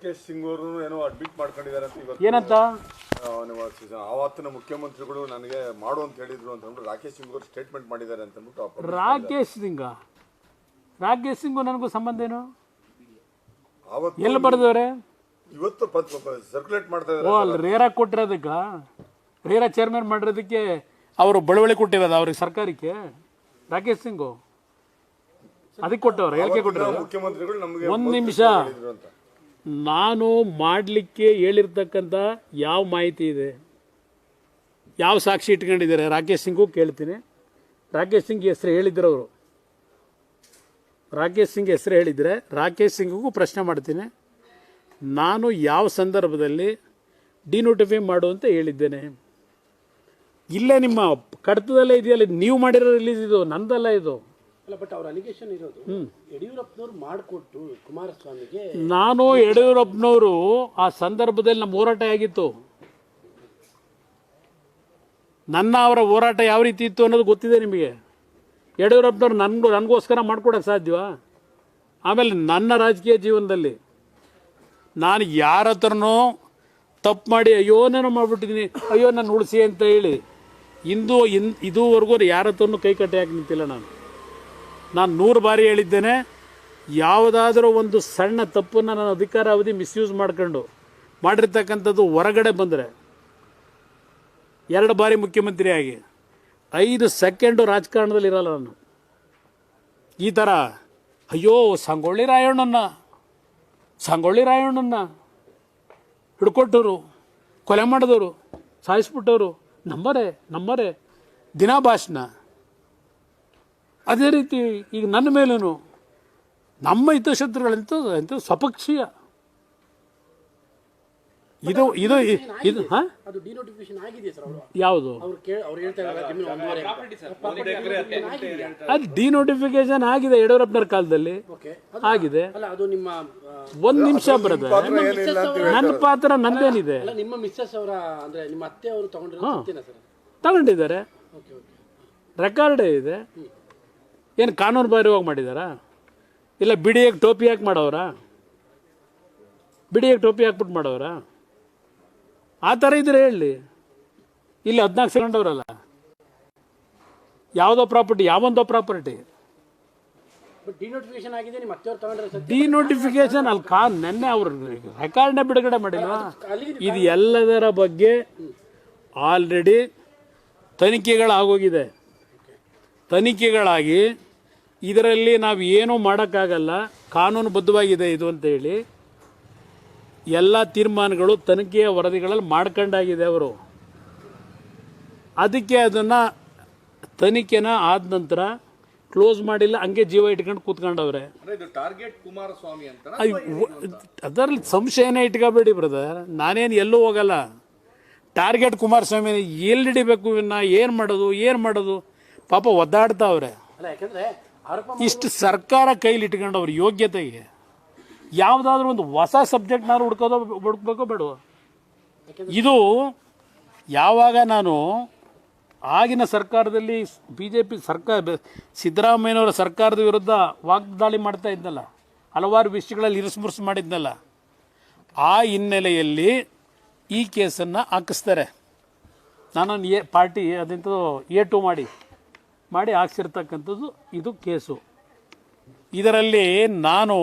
ರಾಕೇಶ್ ಸಿಂಗ್ ಅವರು ಏನೋ ಅಡ್ಮಿಟ್ ಮಾಡ್ಕೊಂಡಿದ್ದಾರೆ ಅಂತ ಇವತ್ತು ಏನಂತ? ಆವತ್ತಿನ ಮುಖ್ಯಮಂತ್ರಿಗಳು ನನಗೆ ಮಾಡು ಅಂತ ಹೇಳಿದ್ರು ಅಂತ ಅಂದ್ಬಿಟ್ಟು ರಾಕೇಶ್ ಸಿಂಗ್ ಅವರು ಸ್ಟೇಟ್ಮೆಂಟ್ ಮಾಡಿದ್ದಾರೆ ಅಂತ ಅಂದ್ಬಿಟ್ಟು ರಾಕೇಶ್ ಸಿಂಗ? ರಾಕೇಶ್ ಸಿಂಗು ನನಗೂ ಸಂಬಂಧ ಏನು? ಆವತ್ತು ಎಲ್ಲಿ ಬರೆದವ್ರೆ ಇವತ್ತು ಸರ್ಕ್ಯುಲೇಟ್ ಮಾಡ್ತಾ ಓ ಅಲ್ಲಿ ರೇರಾ ಕೊಟ್ಟಿರೋದಕ್ಕ? ರೇರಾ ಚೇರ್ಮನ್ ಮಾಡಿರೋದಕ್ಕೆ ಅವರು ಬಳುವಳಿ ಕೊಟ್ಟಿರೋದು ಅವ್ರಿಗೆ ಸರ್ಕಾರಕ್ಕೆ? ರಾಕೇಶ್ ಸಿಂಗು? ಅದಕ್ಕೆ ಕೊಟ್ಟವ್ರ ಹೇಳಿಕೆ ಕೊಟ್ಟಿರೋದು? ಮುಖ್ಯಮಂತ್ರಿಗಳು ನಮಗೆ ಒಂದ್ ನಿಮಿಷ. ಹೇಳಿದ್ರು ಅಂತ. ನಾನು ಮಾಡಲಿಕ್ಕೆ ಹೇಳಿರ್ತಕ್ಕಂಥ ಯಾವ ಮಾಹಿತಿ ಇದೆ? ಯಾವ ಸಾಕ್ಷಿ ಇಟ್ಕೊಂಡಿದ್ದಾರೆ? ರಾಕೇಶ್ ಸಿಂಗೂ ಕೇಳ್ತೀನಿ. ರಾಕೇಶ್ ಸಿಂಗ್ ಹೆಸರು ಹೇಳಿದ್ರು ಅವರು. ರಾಕೇಶ್ ಸಿಂಗ್ ಹೆಸರು ಹೇಳಿದರೆ ರಾಕೇಶ್ ಸಿಂಗಿಗೂ ಪ್ರಶ್ನೆ ಮಾಡ್ತೀನಿ. ನಾನು ಯಾವ ಸಂದರ್ಭದಲ್ಲಿ ಡಿನೋಟಿಫೈ ಮಾಡು ಅಂತ ಹೇಳಿದ್ದೇನೆ? ಇಲ್ಲೇ ನಿಮ್ಮ ಕಡತದಲ್ಲೇ ಇದೆಯಲ್ಲ? ನೀವು ಮಾಡಿರೋ ರಿಲೀಸ್ ಇದು, ನಂದಲ್ಲ ಇದು. ಅಲ್ಲ ಬಟ್ ಅವ್ರ ಅಲಿಗೇಷನ್ ಇರೋದು ಯಡಿಯೂರಪ್ಪನವ್ರು ಮಾಡಿಕೊಟ್ಟು ಕುಮಾರಸ್ವಾಮಿಗೆ ನಾನು ಯಡಿಯೂರಪ್ಪನವರು ಆ ಸಂದರ್ಭದಲ್ಲಿ ನಮ್ಮ ಹೋರಾಟ ಆಗಿತ್ತು ನನ್ನ ಅವರ ಹೋರಾಟ ಯಾವ ರೀತಿ ಇತ್ತು ಅನ್ನೋದು ಗೊತ್ತಿದೆ ನಿಮಗೆ? ಯಡಿಯೂರಪ್ಪನವ್ರು ನನಗೂ ನನಗೋಸ್ಕರ ಮಾಡ್ಕೊಡಕ್ಕೆ ಸಾಧ್ಯವಾ? ಆಮೇಲೆ ನನ್ನ ರಾಜಕೀಯ ಜೀವನದಲ್ಲಿ ನಾನು ಯಾರ ಹತ್ರನೂ ತಪ್ಪು ಮಾಡಿ ಅಯ್ಯೋ ನಾನು ಮಾಡಿಬಿಟ್ಟಿದ್ದೀನಿ ಅಯ್ಯೋ ನಾನು ಉಳಿಸಿ ಅಂತ ಹೇಳಿ ಇಂದು ಇನ್ ಇದುವರೆಗೂ ಯಾರ ಹತ್ರನೂ ಕೈ ಕಟ್ಟಿ ಹಾಕಿ ನಿಂತಿಲ್ಲ ನಾನು. ನಾನು ನೂರು ಬಾರಿ ಹೇಳಿದ್ದೇನೆ, ಯಾವುದಾದರೂ ಒಂದು ಸಣ್ಣ ತಪ್ಪನ್ನು ನಾನು ಅಧಿಕಾರ ಅವಧಿ ಮಿಸ್ಯೂಸ್ ಮಾಡ್ಕೊಂಡು ಮಾಡಿರ್ತಕ್ಕಂಥದ್ದು ಹೊರಗಡೆ ಬಂದರೆ, ಎರಡು ಬಾರಿ ಮುಖ್ಯಮಂತ್ರಿಯಾಗಿ ಐದು ಸೆಕೆಂಡು ರಾಜಕಾರಣದಲ್ಲಿ ಇರಲ್ಲ ನಾನು. ಈ ಥರ ಅಯ್ಯೋ, ಸಂಗೊಳ್ಳಿ ರಾಯಣ್ಣನ ಸಂಗೊಳ್ಳಿ ರಾಯಣ್ಣನ ಹಿಡ್ಕೊಟ್ಟವರು, ಕೊಲೆ ಮಾಡಿದವರು, ಸಾಯಿಸ್ಬಿಟ್ಟವರು ನಂಬರೇ ನಂಬರೇ ದಿನಾ ಭಾಷಣ ಅದೇ ರೀತಿ ಈಗ ನನ್ನ ಮೇಲೂ ನಮ್ಮ ಹಿತಶತ್ರುಗಳಂತೂ ಅಂತ ಸ್ವಪಕ್ಷೀಯ. ಇದು ಇದು ಇದು ಹಾಂ? ಅದು ಡಿನೋಟಿಫಿಕೇಶನ್ ಆಗಿದೆ ಸರ್ ಅವರು. ಯಾವುದು? ಅದು ಡಿನೋಟಿಫಿಕೇಶನ್ ಆಗಿದೆ. ಯಡಿಯೂರಪ್ಪನವ್ರ ಕಾಲದಲ್ಲಿ. ಓಕೆ ಆಗಿದೆ. ಅಲ್ಲ ಅದು ನಿಮ್ಮ ಆ, ಒಂದು ನಿಮಿಷ ಅಂತ ನನ್ನ ಪಾತ್ರ ನಂದೇನಿದೆ. ಅಲ್ಲ ನಿಮ್ಮ ಮಿಸ್ಸಸ್ ಅವರ ಅಂದ್ರೆ ನಿಮ್ಮ ಅತ್ತೆ ಅವರು ತಗೊಂಡಿರೋ ಸತ್ಯನಾ ಸರ್ ತಗೊಂಡಿದ್ದಾರೆ. ಓಕೆ ಓಕೆ ರೆಕಾರ್ಡೇ ಇದೆ. ಏನು ಕಾನೂನು ಬಾಹಿರವಾಗಿ ಮಾಡಿದಾರಾ? ಇಲ್ಲ ಬಿಡಿಯಾಗಿ ಟೋಪಿ ಹಾಕಿ ಮಾಡೋರಾ? ಬಿಡಿಯಾಗಿ ಟೋಪಿ ಹಾಕ್ಬಿಟ್ಟು ಮಾಡೋರಾ? ಆ ಥರ ಇದ್ರೆ ಹೇಳಿ. ಇಲ್ಲಿ ಹದಿನಾಲ್ಕು ಅವರಲ್ಲ. ಯಾವುದೋ ಪ್ರಾಪರ್ಟಿ ಯಾವೊಂದೋ ಪ್ರಾಪರ್ಟಿ. ಡಿನೋಟಿಫಿಕೇಶನ್ ಅಲ್ಲಿ ಕಾ ನೆನ್ನೆ ಅವ್ರ ರೆಕಾರ್ಡ್ನೇ ಬಿಡುಗಡೆ ಮಾಡಿಲ್ಲ ಇದು ಎಲ್ಲದರ ಬಗ್ಗೆ ಆಲ್ರೆಡಿ ತನಿಖೆಗಳಾಗೋಗಿದೆ. ತನಿಖೆಗಳಾಗಿ ಇದರಲ್ಲಿ ನಾವು ಏನೂ ಮಾಡೋಕ್ಕಾಗಲ್ಲ ಕಾನೂನುಬದ್ಧವಾಗಿದೆ ಇದು ಅಂತ ಹೇಳಿ ಎಲ್ಲ ತೀರ್ಮಾನಗಳು ತನಿಖೆಯ ವರದಿಗಳಲ್ಲಿ ಮಾಡ್ಕೊಂಡಾಗಿದೆ ಅವರು. ಅದಕ್ಕೆ ಅದನ್ನು ತನಿಖೆನ ಆದ ನಂತರ ಕ್ಲೋಸ್ ಮಾಡಿಲ್ಲ ಹಂಗೆ ಜೀವ ಇಟ್ಕೊಂಡು ಕೂತ್ಕೊಂಡವ್ರೆ. ಇದು ಟಾರ್ಗೆಟ್ ಕುಮಾರಸ್ವಾಮಿ ಅಂತ ಅದರಲ್ಲಿ ಸಂಶಯನೇ ಇಟ್ಕೋಬೇಡಿ ಬ್ರದರ್ ನಾನೇನು ಎಲ್ಲೂ ಹೋಗಲ್ಲ. ಟಾರ್ಗೆಟ್ ಕುಮಾರಸ್ವಾಮಿ ಎಲ್ಲಿ ಹಿಡಿಬೇಕು ಇನ್ನ ಏನು ಮಾಡೋದು ಏನು ಮಾಡೋದು? ಪಾಪ ಒದ್ದಾಡ್ತಾವ್ರೆ. ಅಲ್ಲ ಯಾಕಂದ್ರೆ ಆರೋಪ ಇಷ್ಟು ಸರ್ಕಾರ ಕೈಲಿ ಇಟ್ಕೊಂಡು ಅವ್ರ ಯೋಗ್ಯತೆಗೆ ಯಾವುದಾದ್ರೂ ಒಂದು ಹೊಸ ಸಬ್ಜೆಕ್ಟ್ನಾರು ಹುಡ್ಕೋದೋ ಹುಡುಕ್ಬೇಕೋ ಬೇಡ. ಇದು ಯಾವಾಗ ನಾನು ಆಗಿನ ಸರ್ಕಾರದಲ್ಲಿ ಬಿ ಜೆ ಪಿ ಸರ್ಕಾರ, ಸಿದ್ದರಾಮಯ್ಯನವರ ಸರ್ಕಾರದ ವಿರುದ್ಧ ವಾಗ್ದಾಳಿ ಮಾಡ್ತಾ ಇದ್ದಲ್ಲ ಹಲವಾರು ವಿಷಯಗಳಲ್ಲಿ ಇರಿಸುಮುರುಸು ಮಾಡಿದ್ನಲ್ಲ, ಆ ಹಿನ್ನೆಲೆಯಲ್ಲಿ ಈ ಕೇಸನ್ನು ಹಾಕಿಸ್ತಾರೆ. ನಾನೊಂದು ಎ, ಪಾರ್ಟಿ ಅದಂತೂ ಎ ಟು ಮಾಡಿ. ಮಾಡಿ ಹಾಕ್ಸಿರ್ತಕ್ಕಂಥದ್ದು ಇದು ಕೇಸು. ಇದರಲ್ಲಿ ನಾನು